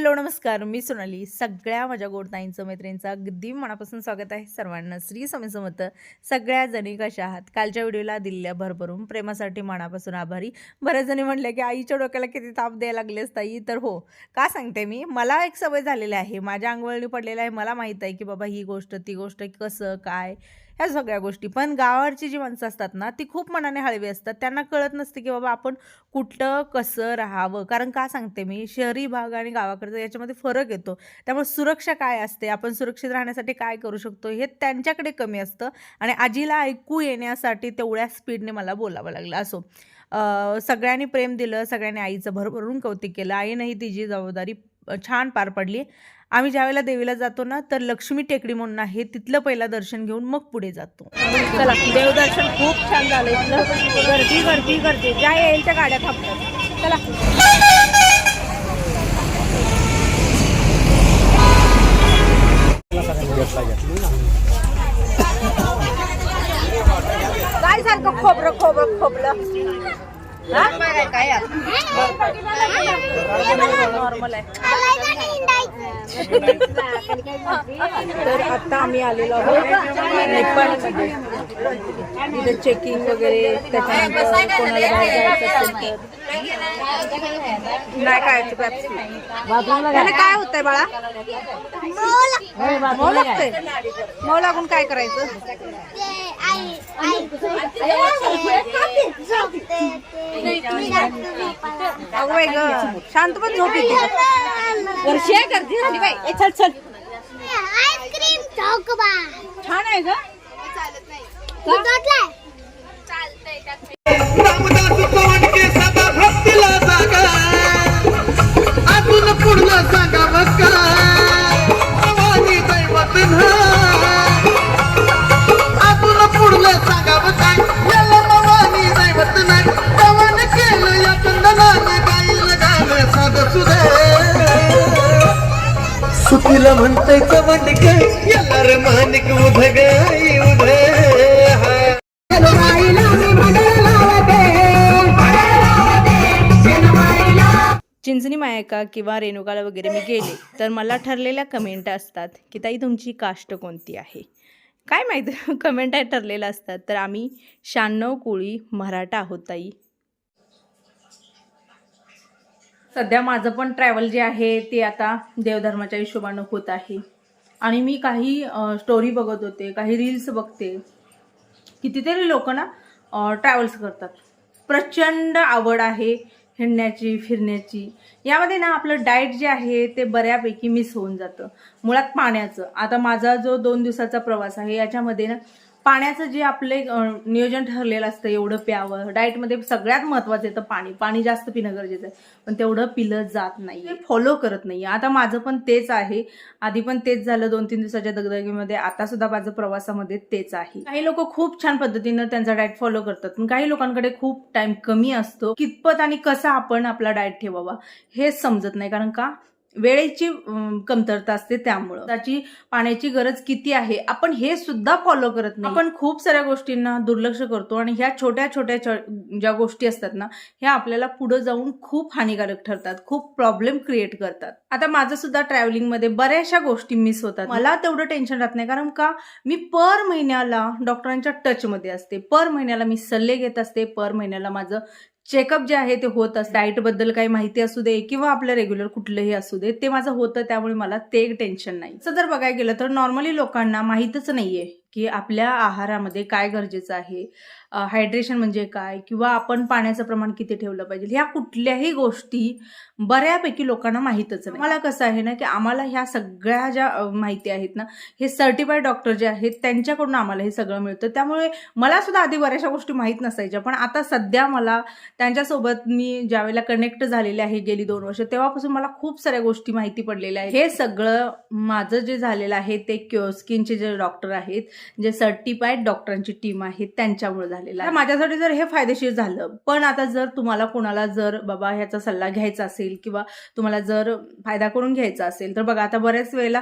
Hello नमस्कार. मी सोनाली. सगळ्या माझ्या गोडताईंचं मैत्रिणींचं अगदी मनापासून स्वागत आहे सर्वांना. श्री स्वामी समर्थ सगळ्या जणी कशा आहात? कालच्या व्हिडिओला दिलेल्या भरभरून प्रेमासाठी मनापासून आभारी. बऱ्याच जणी म्हणल्या की आईच्या डोक्याला किती ताप द्यायला लागलेस ताई. तर हो का सांगते मी? मला एक सवय झालेली आहे. माझ्या अंगवळणी पडलेलं आहे. मला माहीत आहे की बाबा ही गोष्ट ती गोष्ट कसं काय? ह्या सगळ्या गोष्टी. पण गावावरची जी माणसं असतात ना ती खूप मनाने हळवी असतात. त्यांना कळत नसते की बाबा आपण कुठं कसं राहावं. कारण का सांगते मी शहरी भाग आणि गावाकडचं याच्यामध्ये फरक येतो. त्यामुळे सुरक्षा काय असते? आपण सुरक्षित राहण्यासाठी काय करू शकतो? हे त्यांच्याकडे कमी असतं आणि आजीला ऐकू येण्यासाठी तेवढ्या स्पीडने मला बोलावं लागलं. असो. सगळ्यांनी प्रेम दिलं सगळ्यांनी आईचं भरभरून कौतिक केलं. आईनंही तिची जबाबदारी छान पार पडली. आम्ही ज्यावेळेला देवीला जातो ना तर लक्ष्मी टेकडी म्हणून आहे तिथलं पहिलं दर्शन घेऊन मग पुढे जातो चला देवदर्शन खूप छान झालं इथलं गर्दी गर्दी गर्दी ज्या येईल त्या गाड्या थांबतात चला काय सारखं खोबरं खोबरं खोबलं नॉर्मल आहे तर आता आम्ही आलेलो आहोत. नेपाळमध्ये इथे चेकिंग वगैरे त्याच्यानंतर कोणाला जायचं असेल तर. नाही काय त्याला काय होतंय बाळा? मऊ लागतंय. मऊ लागून काय करायचं? अगं ग शांत पण झोप येते. वर्षी करते झाली बाई. ए, चल चल. आईस्क्रीम चौकबा छान आहे ग. चालतंय रामदास सुखीला म्हणतंय चव्हाणके याला रे मानिक उधग उध चिंचणी मायका किंवा रेणुकाला वगैरे मी गेले तर मला ठरलेल्या कमेंट असतात की ताई तुमची कास्ट कोणती आहे? काय माहीत कमेंट आहे ठरलेल्या असतात. तर आम्ही शहाण्णव कोळी मराठा आहोत ताई. सध्या माझं पण ट्रॅव्हल जे आहे ते आता देवधर्माच्या हिशोबानं होत आहे. आणि मी काही स्टोरी बघत होते काही रील्स बघते. कितीतरी लोक ना ट्रॅव्हल्स करतात. प्रचंड आवड आहे हिंडण्याची फिरण्याची. यामध्ये ना आपलं डाएट जे आहे ते बऱ्यापैकी मिस होऊन जातं. मुळात पाण्याचं. आता माझा जो दोन दिवसाचा प्रवास आहे याच्यामध्ये ना पाण्याचं जे आपले नियोजन ठरलेलं असतं एवढं प्यावं. डाएटमध्ये सगळ्यात महत्वाचं येतं पाणी. पाणी जास्त पिणं गरजेचं आहे. पण तेवढं पिलं जात नाही. फॉलो करत नाही. आता माझं पण तेच आहे. आधी पण तेच झालं दोन तीन दिवसाच्या दगदगीमध्ये. आता सुद्धा माझं प्रवासामध्ये तेच आहे. काही लोक खूप छान पद्धतीनं त्यांचा डाएट फॉलो करतात. पण काही लोकांकडे खूप टाइम कमी असतो. कितपत आणि कसा आपण आपला डाएट ठेवावा हेच समजत नाही. कारण का? वेळेची कमतरता असते त्यामुळं. त्याची पाण्याची गरज किती आहे आपण हे सुद्धा फॉलो करत नाही. आपण खूप साऱ्या गोष्टींना दुर्लक्ष करतो आणि ह्या छोट्या छोट्या ज्या गोष्टी असतात ना ह्या आपल्याला पुढे जाऊन खूप हानिकारक ठरतात खूप प्रॉब्लेम क्रिएट करतात. आता माझं सुद्धा ट्रॅव्हलिंगमध्ये बऱ्याचशा गोष्टी मिस होतात. मला तेवढं टेन्शन राहत नाही कारण का मी पर महिन्याला डॉक्टरांच्या टचमध्ये असते. पर महिन्याला मी सल्ले घेत असते पर महिन्याला माझं चेकअप जे आहे ते होत असतं. डाएटबद्दल काही माहिती असू दे किंवा आपलं रेग्युलर कुठलंही असू दे ते माझं होतं त्यामुळे मला ते एक टेन्शन नाही. जर बघायला गेलं तर नॉर्मली लोकांना माहीतच नाहीये. की आपल्या आहारामध्ये काय गरजेचं आहे? हायड्रेशन म्हणजे काय? किंवा आपण पाण्याचं प्रमाण किती ठेवलं पाहिजे? ह्या कुठल्याही गोष्टी बऱ्यापैकी लोकांना माहीतच नाही. मला कसं आहे ना की आम्हाला ह्या सगळ्या ज्या माहिती आहेत ना हे सर्टिफाईड डॉक्टर जे आहेत त्यांच्याकडून आम्हाला हे सगळं मिळतं. त्यामुळे मला सुद्धा आधी बऱ्याचशा गोष्टी माहीत नसायच्या पण आता सध्या मला त्यांच्यासोबत मी ज्यावेळेला कनेक्ट झालेले आहे गेली दोन वर्ष तेव्हापासून मला खूप साऱ्या गोष्टी माहिती पडलेल्या आहेत. हे सगळं माझं जे झालेलं आहे ते क्योस्किनचे जे डॉक्टर आहेत जे सर्टिफाईड डॉक्टरांची टीम आहे त्यांच्यामुळे झालेलं आहे. माझ्यासाठी जर हे फायदेशीर झालं पण आता जर तुम्हाला कोणाला जर बाबा ह्याचा सल्ला घ्यायचा असेल किंवा तुम्हाला जर फायदा करून घ्यायचा असेल तर बघा आता बऱ्याच वेळेला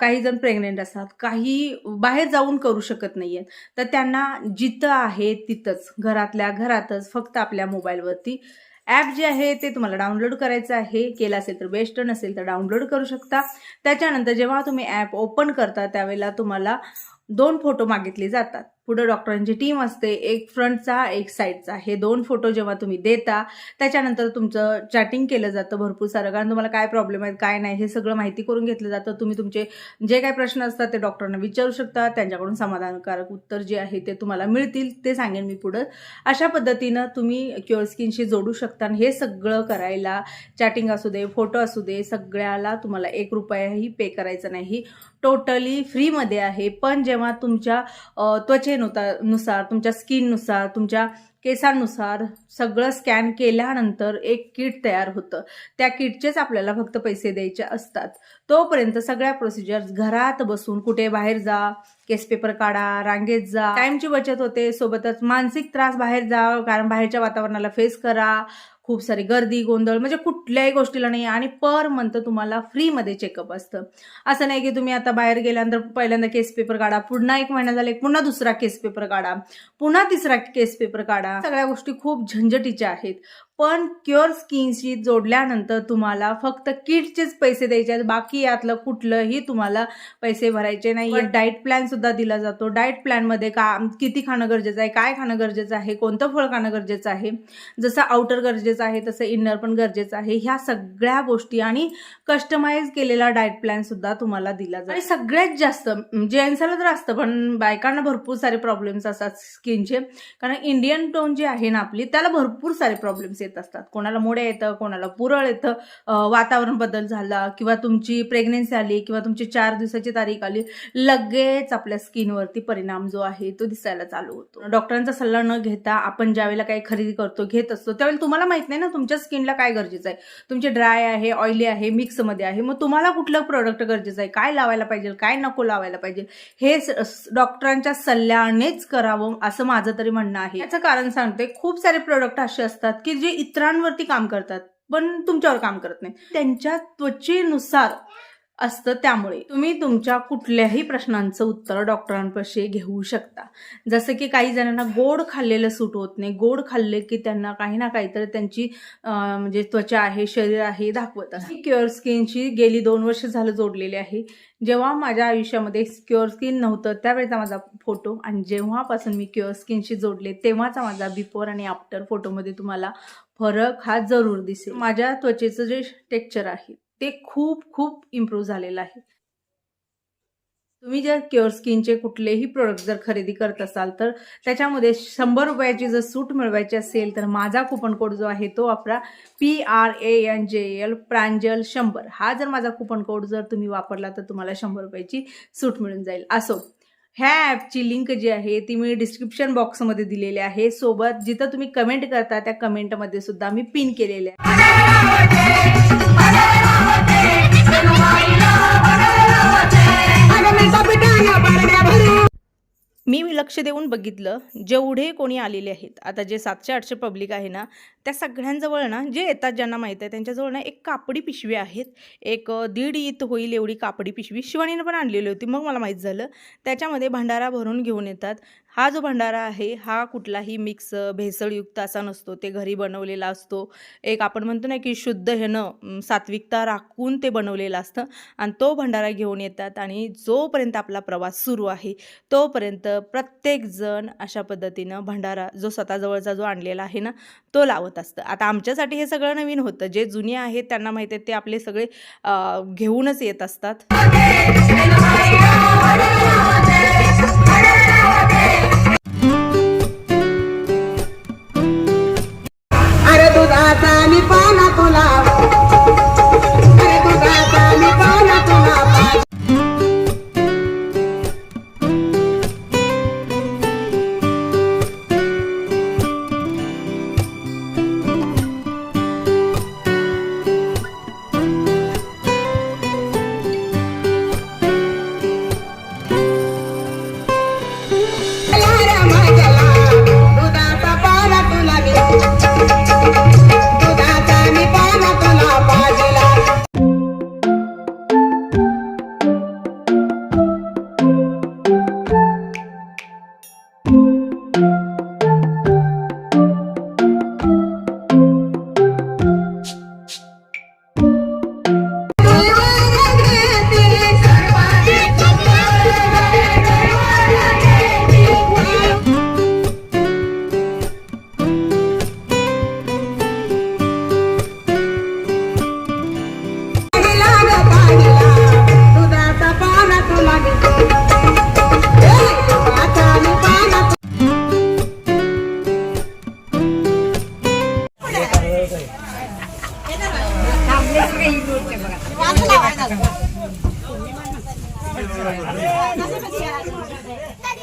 काही जण प्रेग्नेंट असतात. काही बाहेर जाऊन करू शकत नाहीयेत. तर त्यांना जिथं आहे तिथंच घरातल्या घरातच फक्त आपल्या मोबाईलवरती ॲप जे आहे ते तुम्हाला डाउनलोड करायचं आहे. केलं असेल तर बेस्ट नसेल तर डाउनलोड करू शकता. त्याच्यानंतर जेव्हा तुम्ही ॲप ओपन करता त्यावेळेला तुम्हाला दोन फोटो मागितले जातात. पुढं डॉक्टरांची टीम असते एक फ्रंटचा एक साईडचा. हे दोन फोटो जेव्हा तुम्ही देता त्याच्यानंतर तुमचं चॅटिंग केलं जातं भरपूर सारं. कारण तुम्हाला काय प्रॉब्लेम आहेत काय नाही हे सगळं माहिती करून घेतलं जातं. तुम्ही तुमचे जे काही प्रश्न असतात ते डॉक्टरांना विचारू शकता. त्यांच्याकडून समाधानकारक उत्तर जे आहे ते तुम्हाला मिळतील ते सांगेन मी पुढं. अशा पद्धतीनं तुम्ही क्युअर स्किनशी जोडू शकता आणि हे सगळं करायला चॅटिंग असू दे फोटो असू दे सगळ्याला तुम्हाला एक रुपयाही पे करायचा नाही. टोटली फ्रीमध्ये आहे. पण जेव्हा तुमच्या त्वचे त्वचेनुसार नुसार तुमच्या स्किननुसार तुमच्या केसांनुसार सगळं स्कॅन केल्यानंतर एक किट तयार होतं. त्या किटचेच आपल्याला फक्त पैसे द्यायचे असतात. तोपर्यंत सगळ्या प्रोसिजर्स घरात बसून कुठे बाहेर जा केस पेपर काढा रांगेत जा. टाइमची बचत होते सोबतच मानसिक त्रास बाहेर जा कारण बाहेरच्या वातावरणाला फेस करा. खूप सारी गर्दी गोंधळ म्हणजे कुठल्याही गोष्टीला नाही. आणि पर मंथ तुम्हाला फ्रीमध्ये चेकअप असतं. असं नाही की तुम्ही आता बाहेर गेल्यानंतर पहिल्यांदा केस पेपर काढा पुन्हा एक महिना झाला पुन्हा दुसरा केस पेपर काढा पुन्हा तिसरा केस पेपर काढा. सगळ्या गोष्टी खूप झंझटीच्या आहेत. पण क्युअर स्किनशी जोडल्यानंतर तुम्हाला फक्त किटचेच पैसे द्यायचे आहेत. बाकी यातलं कुठलंही तुम्हाला पैसे भरायचे नाही डाएट प्लॅन सुद्धा दिला जातो. डाएट प्लॅनमध्ये का किती खाणं गरजेचं आहे? काय खाणं गरजेचं आहे? कोणतं फळ खाणं गरजेचं आहे? जसं आउटर गरजेचं आहे तसं इन्नर पण गरजेचं आहे. ह्या सगळ्या गोष्टी आणि कस्टमाइज केलेला डाएट प्लॅन सुद्धा तुम्हाला दिला जातो. आणि सगळ्यात जास्त जेंट्सला तर असतं पण बायकांना भरपूर सारे प्रॉब्लेम्स असतात स्किनचे कारण इंडियन टोन जी आहे ना आपली त्याला भरपूर सारे प्रॉब्लेम्स येत असतात. कोणाला मोड्या येतं कोणाला पुरळ येतं वातावरण बदल झाला किंवा तुमची प्रेग्नेन्सी आली किंवा तुमची चार दिवसाची तारीख आली लगेच आपल्या स्किनवरती परिणाम जो आहे तो दिसायला चालू होतो. डॉक्टरांचा सल्ला न घेता आपण ज्यावेळेला काही खरेदी करतो घेत असतो त्यावेळेला तुम्हाला माहीत नाही ना तुमच्या स्किनला काय गरजेचं आहे. तुमचे ड्राय आहे ऑइली आहे मिक्समध्ये आहे मग तुम्हाला कुठलं प्रोडक्ट गरजेचं आहे? काय लावायला पाहिजे? काय नको लावायला पाहिजे? हे डॉक्टरांच्या सल्ल्यानेच करावं असं माझं तरी म्हणणं आहे. याचं कारण सांगते खूप सारे प्रोडक्ट असे असतात की जे इतरांवरती काम करतात पण तुमच्यावर काम करत नाही त्यांच्या त्वचेनुसार असतं त्यामुळे. तुम्ही तुमच्या कुठल्याही प्रश्नांचं उत्तर डॉक्टरांपाशी घेऊ शकता. जसं की काही जणांना गोड खाल्लेलं सूट होत नाही. गोड खाल्ले की त्यांना काही ना काहीतरी त्यांची म्हणजे त्वचा आहे शरीर आहे दाखवत असते. क्युअर स्किनशी गेली दोन वर्ष झालं जोडलेली आहे. जेव्हा माझ्या आयुष्यामध्ये क्युअर स्किन नव्हतं त्यावेळेचा माझा फोटो आणि जेव्हापासून मी क्युअर स्किनशी जोडले तेव्हाचा माझा बिफोर आणि आफ्टर फोटोमध्ये तुम्हाला फरक हा जरूर दिसेल. माझ्या त्वचेचं जे टेक्चर आहे ते खूप खूप इम्प्रूव्ह झालेलं आहे. तुम्ही जर क्युअर स्किनचे कुठलेही प्रोडक्ट जर खरेदी करत असाल तर त्याच्यामध्ये शंभर रुपयाची जर सूट मिळवायची असेल तर माझा कुपन कोड जो आहे तो वापरा. P R A N J L Pranjal शंभर. हा जर माझा कुपन कोड जर तुम्ही वापरला तर तुम्हाला शंभर रुपयाची सूट मिळून जाईल. असो. ह्या ॲपची लिंक जी आहे ती मी डिस्क्रिप्शन बॉक्समध्ये दिलेली आहे. सोबत जिथं तुम्ही कमेंट करता त्या कमेंटमध्ये सुद्धा मी पिन केलेले आहे. मी लक्ष देऊन बघितलं जेवढे कोणी आलेले आहेत आता जे सातशे आठशे पब्लिक आहे ना त्या सगळ्यांजवळ ना जे येतात ज्यांना माहीत आहे त्यांच्याजवळ ना एक कापडी पिशवी आहेत. एक दीड ईत होईल एवढी कापडी पिशवी शिवानीनं पण आणलेली होती मग मला माहीत झालं त्याच्यामध्ये भंडारा भरून घेऊन येतात. हा जो भंडारा आहे हा कुठलाही मिक्स भेसळयुक्त असा नसतो ते घरी बनवलेला असतो एक आपण म्हणतो ना की शुद्ध ह्यानं सात्विकता राखून ते बनवलेलं असतं आणि तो भंडारा घेऊन येतात आणि जोपर्यंत आपला प्रवास सुरू आहे तोपर्यंत प्रत्येकजण अशा पद्धतीनं भंडारा जो स्वतःजवळचा जो आणलेला आहे ना तो लावत असतं आता आमच्यासाठी हे सगळं नवीन होतं जे जुने आहेत त्यांना माहीत आहे ते आपले सगळे घेऊनच येत असतात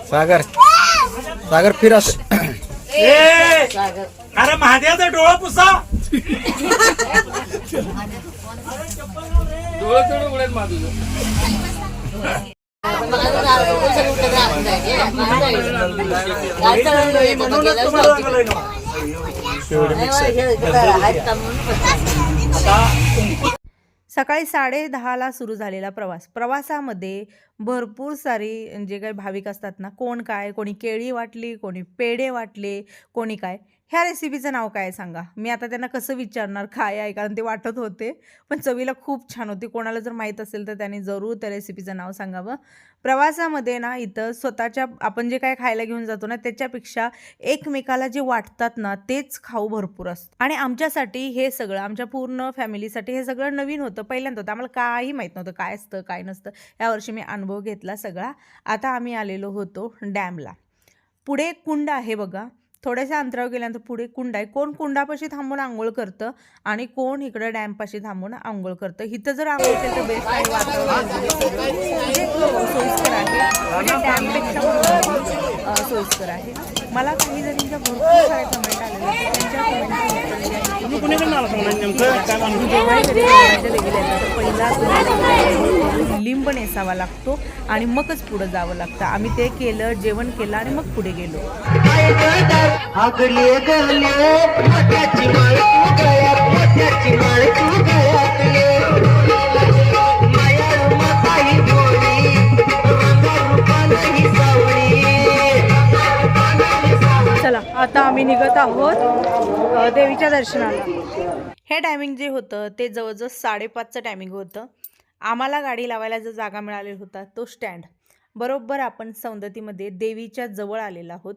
सागर. सागर फिर अस अरे महादेवचा डोळा पुसा. सांगायला सकाळी साडे दहाला सुरू झालेला प्रवास. प्रवासामध्ये भरपूर सारी जे काही भाविक असतात ना कोण काय कोणी केळी वाटली कोणी पेढे वाटले कोणी काय. ह्या रेसिपीचं नाव काय आहे सांगा? मी आता त्यांना कसं विचारणार? काय आहे? कारण ते वाटत होते. पण चवीला खूप छान होती. कोणाला जर माहीत असेल तर त्यांनी जरूर त्या रेसिपीचं नाव सांगावं. प्रवासामध्ये ना इथं स्वतःच्या आपण जे काय खायला घेऊन जातो ना त्याच्यापेक्षा एकमेकाला जे वाटतात ना तेच खाऊ भरपूर असतं. आणि आमच्यासाठी हे सगळं आमच्या पूर्ण फॅमिलीसाठी हे सगळं नवीन होतं. पहिल्यांदा होतं. आम्हाला काही माहीत नव्हतं काय असतं काय नसतं. यावर्षी मी अनुभव घेतला सगळा. आता आम्ही आलेलो होतो डॅमला. पुढे एक कुंड आहे बघा. थोड्याशा अंतरावर गेल्यानंतर पुढे कुंड आहे. कोण कुंडापाशी थांबून आंघोळ करतं आणि कोण इकडं डॅमपाशी थांबून आंघोळ करतं? इथं जर आंघोळ केलं तर बेस्ट आहे सोयीस्कर आहे. म्हणजे डॅमपेक्षा सोयीस्कर आहे. मला काही जणींच्या भरपूर साऱ्या कमेंट आलेल्या पहिला लिंब नेसावा लागतो आणि मगच पुढं जावं लागतं. आम्ही ते केलं जेवण केलं आणि मग पुढे गेलो. आगले गले मोत्याची माळ तू गळ्यात मोत्याची माळ तू गळ्यातले माया माताई गोळी रंगा रूपानं सावळी चला आता आम्ही निघत आहोत देवीच्या दर्शनाला. हे टायमिंग जे होतं ते जवळजवळ साडेपाचचं टायमिंग होतं. आम्हाला गाडी लावायला जो जागा मिळालेला होता तो स्टँड बरोबर आपण सौंदतीमध्ये देवीच्या जवळ आलेला आहोत.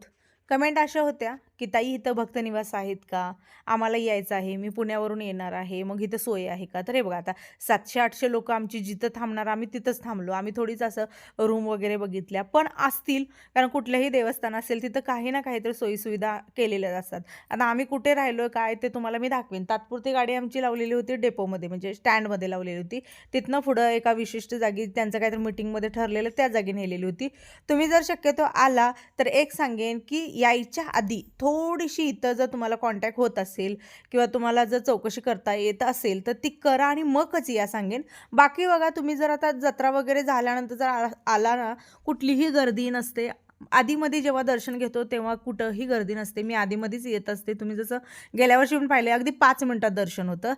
कमेंट अशा होत्या. की ताई इथं भक्तनिवास आहेत का? आम्हाला यायचं आहे मी पुण्यावरून येणार आहे मग इथं सोय आहे का? तर हे बघा आता सातशे आठशे लोक आमची जिथं थांबणार आम्ही तिथंच थांबलो. आम्ही थोडीच असं रूम वगैरे बघितल्या पण असतील कारण कुठलंही देवस्थान असेल तिथं काही ना काहीतरी सोयीसुविधा केलेल्या असतात. आता आम्ही कुठे राहिलो काय ते तुम्हाला मी दाखवेन. तात्पुरती गाडी आमची लावलेली होती डेपोमध्ये म्हणजे स्टँडमध्ये लावलेली होती. तिथनं पुढं एका विशिष्ट जागी त्यांचं काहीतरी मिटिंगमध्ये ठरलेलं त्या जागी नेलेली होती. तुम्ही जर शक्यतो आला तर एक सांगेन की यायच्या आधी थोडीशी इथं जर तुम्हाला कॉन्टॅक्ट होत असेल किंवा तुम्हाला जर चौकशी करता येत असेल तर ती करा आणि मगच या सांगेन. बाकी बघा तुम्ही जर आता जत्रा वगैरे झाल्यानंतर जर आला ना कुठलीही गर्दी नसते आधीमध्ये जेव्हा दर्शन घेतो तेव्हा कुठंही गर्दी नसते. मी आधीमध्येच येत असते. तुम्ही जसं गेल्या वर्षी पण पाहिले अगदी पाच मिनटात दर्शन होतं.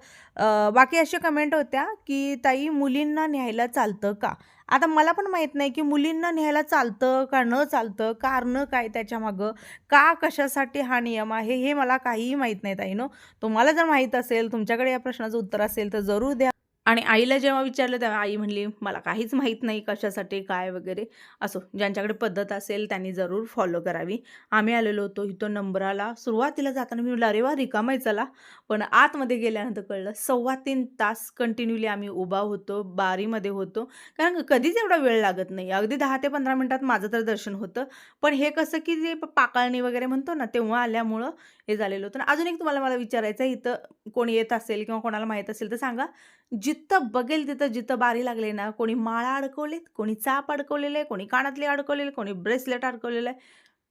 बाकी अशा कमेंट होत्या की ताई मुलींना न्यायला चालतं का? आता मला पण माहीत नाही की मुलींना न्यायला चालतं का न चालतं कारण काय त्याच्यामागं का कशासाठी हा नियम आहे? हे मला काहीही माहीत नाही ताई नो. तुम्हाला जर माहीत असेल तुमच्याकडे या प्रश्नाचं उत्तर असेल तर जरूर द्या. आणि आईला जेव्हा विचारलं तेव्हा आई म्हणली मला काहीच माहीत नाही कशासाठी काय वगैरे. असो ज्यांच्याकडे पद्धत असेल त्यांनी जरूर फॉलो करावी. आम्ही आलेलो होतो इथं नंबराला. सुरुवातीला जाताना मी अरे वा रिकामाय चला. पण आतमध्ये गेल्यानंतर कळलं सव्वा तीन तास कंटिन्यूली आम्ही उभा होतो बारीमध्ये होतो. कारण कधीच एवढा वेळ लागत नाही. अगदी दहा ते पंधरा मिनटात माझं तर दर्शन होतं. पण हे कसं की जे पाकाळणी वगैरे म्हणतो ना तेव्हा आल्यामुळं हे झालेलं होतं. अजून एक तुम्हाला मला विचारायचं आहे इथं कोणी येत असेल किंवा कोणाला माहीत असेल तर सांगा. जिथं बघेल तिथं जिथं बारी लागले ना कोणी माळा अडकवलेत कोणी चाप अडकवलेलं आहे कोणी कानातले अडकवलेले कोणी ब्रेसलेट अडकवलेलं आहे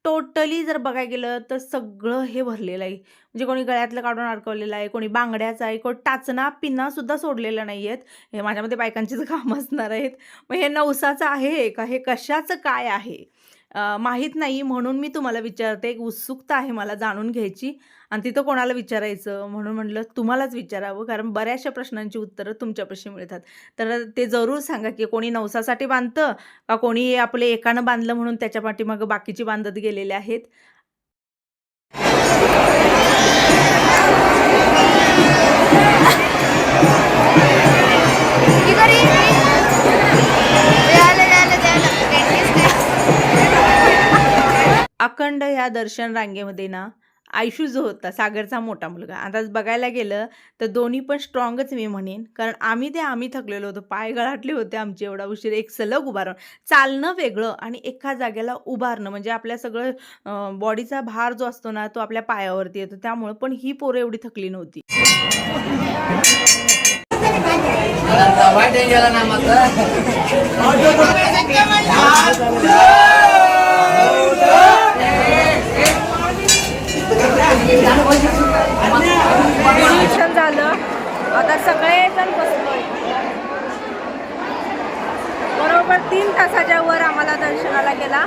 टोटली जर बघायला गेलं तर सगळं हे भरलेलं आहे. म्हणजे कोणी गळ्यातलं काढून अडकवलेलं आहे कोणी बांगड्याचं आहे कोणी टाचना पिन्ना सुद्धा सोडलेलं नाही आहेत. हे माझ्यामध्ये बायकांचीच काम असणार आहेत. मग हे नवसाचं आहे का? हे कशाचं काय आहे? माहीत नाही म्हणून मी तुम्हाला विचारते. एक उत्सुकता आहे मला जाणून घ्यायची. आणि तिथं कोणाला विचारायचं? म्हणून म्हटलं तुम्हालाच विचारावं. कारण बऱ्याचशा प्रश्नांची उत्तरं तुमच्यापाशी मिळतात. तर ते जरूर सांगा की कोणी नवसासाठी बांधतं? का कोणी आपले एकानं बांधलं म्हणून त्याच्या पाठीमागं बाकीची बांधत गेलेले आहेत? अखंड ह्या दर्शन रांगेमध्ये ना आयशू जो होता सागरचा मोठा मुलगा. आता बघायला गेलं तर दोन्ही पण स्ट्रॉंगच मी म्हणेन. कारण आम्ही ते आम्ही थकलेलो होतो. पाय गळाटले होते आमचे एवढा उशीर. एक सलग उभारण. चालणं वेगळं आणि एका जागेला उभारणं. म्हणजे आपल्या सगळं बॉडीचा भार जो असतो ना तो आपल्या पायावरती येतो. त्यामुळं पण ही पोरं एवढी थकली नव्हती. ना दर्शन झालं. आता सगळेजण बसलोय. बरोबर तीन तासाच्या वर आम्हाला दर्शनाला गेला.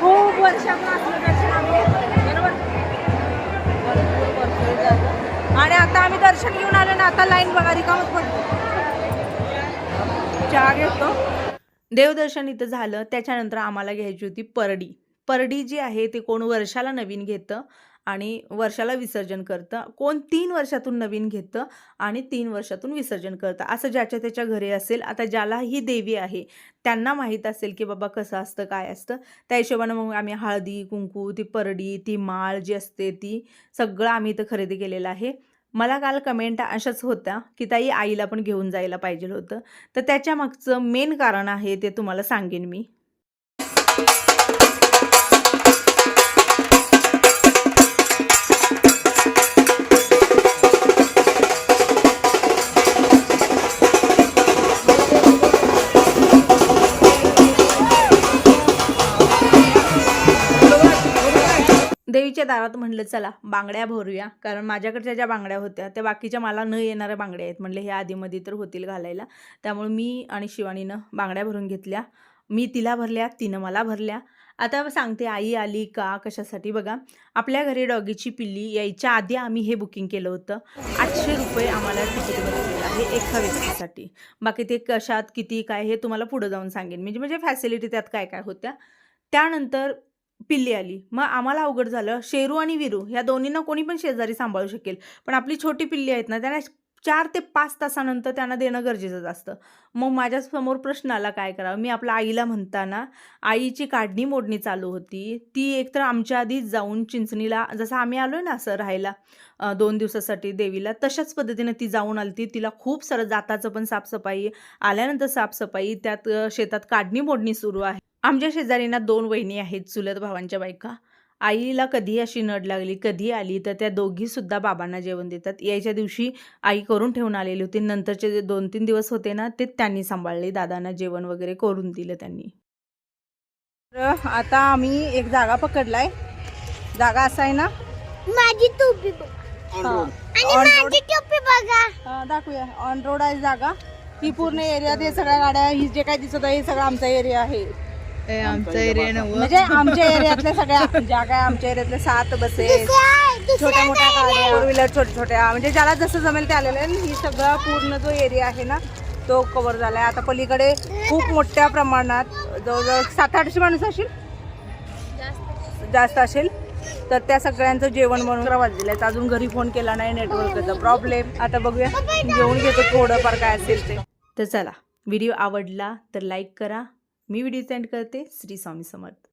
खूप वर्षापासून दर्शन आम्ही बरोबर? आणि आता आम्ही दर्शन घेऊन आलो ना आता लाईन बघा रिकामच पडतो. चहा घेतो. देवदर्शन इथं झालं. त्याच्यानंतर आम्हाला घ्यायची होती परडी. परडी जी आहे ते कोण वर्षाला नवीन घेतं. आणि वर्षाला विसर्जन करतं. कोण तीन वर्षातून नवीन घेतं आणि तीन वर्षातून विसर्जन करतं. असं ज्याच्या त्याच्या घरी असेल आता ज्याला ही देवी आहे त्यांना माहीत असेल की बाबा कसं असतं काय असतं. त्या हिशोबानं मग आम्ही हळदी कुंकू ती परडी ती माळ जी असते ती सगळं आम्ही इथं खरेदी केलेलं आहे. मला काल कमेंट अशाच होत्या की ताई आईला पण घेऊन जायला पाहिजे होतं. तर त्याच्या मागचं मेन कारण आहे ते तुम्हाला सांगेन मी. बाकीच्या दारात म्हणलं चला बांगड्या भरूया. कारण माझ्याकडच्या ज्या बांगड्या होत्या त्या बाकीच्या मला न येणाऱ्या बांगड्या आहेत. म्हणले हे आधीमध्ये तर होतील घालायला. त्यामुळे मी आणि शिवानीनं बांगड्या भरून घेतल्या. मी तिला भरल्या तिनं मला भरल्या. आता सांगते आई आली का कशासाठी? बघा आपल्या घरी डॉगीची पिल्ली यायच्या आधी आम्ही हे बुकिंग केलं होतं. आठशे रुपये आम्हाला तिकीट बसलेलं आहे एका व्यक्तीसाठी. बाकी ते कशात किती काय हे तुम्हाला पुढं जाऊन सांगेन. म्हणजे म्हणजे फॅसिलिटी त्यात काय काय होत्या. त्यानंतर पिल्ली आली. मग आम्हाला अवघड झालं. शेरू आणि विरू ह्या दोन्हींना कोणी पण शेजारी सांभाळू शकेल. पण आपली छोटी पिल्ली आहेत ना त्यांना चार ते पाच तासानंतर त्यांना देणं गरजेचं असतं. मग माझ्यासमोर प्रश्न आला काय करावं? मी आपल्या आईला म्हणताना आईची काढणी मोडणी चालू होती. ती एकतर आमच्या आधीच जाऊन चिंचणीला जसं आम्ही आलो ना असं राहायला दोन दिवसासाठी देवीला तशाच पद्धतीनं ती जाऊन आली ती तिला खूप सारं जाताचं पण साफसफाई आल्यानंतर साफसफाई त्यात शेतात काढणी मोडणी सुरू आहे. आमच्या शेजारीना दोन वहिनी आहेत चुलत भावांच्या बायका. आईला कधी अशी नड लागली कधी आली तर त्या दोघीसुद्धा बाबांना जेवण देतात. यायच्या दिवशी आई करून ठेवून आलेली होती. नंतरचे जे दोन तीन दिवस होते ना ते त्यांनी सांभाळले. दादांना जेवण वगैरे करून दिलं त्यांनी. तर आता आम्ही एक जागा पकडलाय. जागा असा आहे ना? माझी टोपी बघ. आणि माझी टोपी बघा. दाखवूया. ऑन रोड आहे जागा. ही पूर्ण एरिया ते सगळ्या गाड्या ही जे काय दिसत आहे हे सगळं आमचा एरिया आहे. आमचा एरिया म्हणजे आमच्या एरियातल्या सगळ्या ज्या काय आमच्या एरियातल्या सात बसेस छोट्या मोठ्या गाड्या फोर व्हीलर छोट्या छोट्या म्हणजे ज्याला जसं जमेल ते आलेलं आहे. ही सगळा पूर्ण जो एरिया आहे ना तो कव्हर झालाय. आता पलीकडे खूप मोठ्या प्रमाणात जवळजवळ सात आठशे माणूस असेल. जास्त असेल. तर त्या सगळ्यांचं जेवण म्हणून वाजलेलं आहे. अजून घरी फोन केला नाही नेटवर्कचा प्रॉब्लेम आता बघूया जेवण घेतो थोडंफार काय असेल ते. तर चला व्हिडिओ आवडला तर लाईक करा. मी व्हिडिओ सेंड करते श्री स्वामी समर्थ.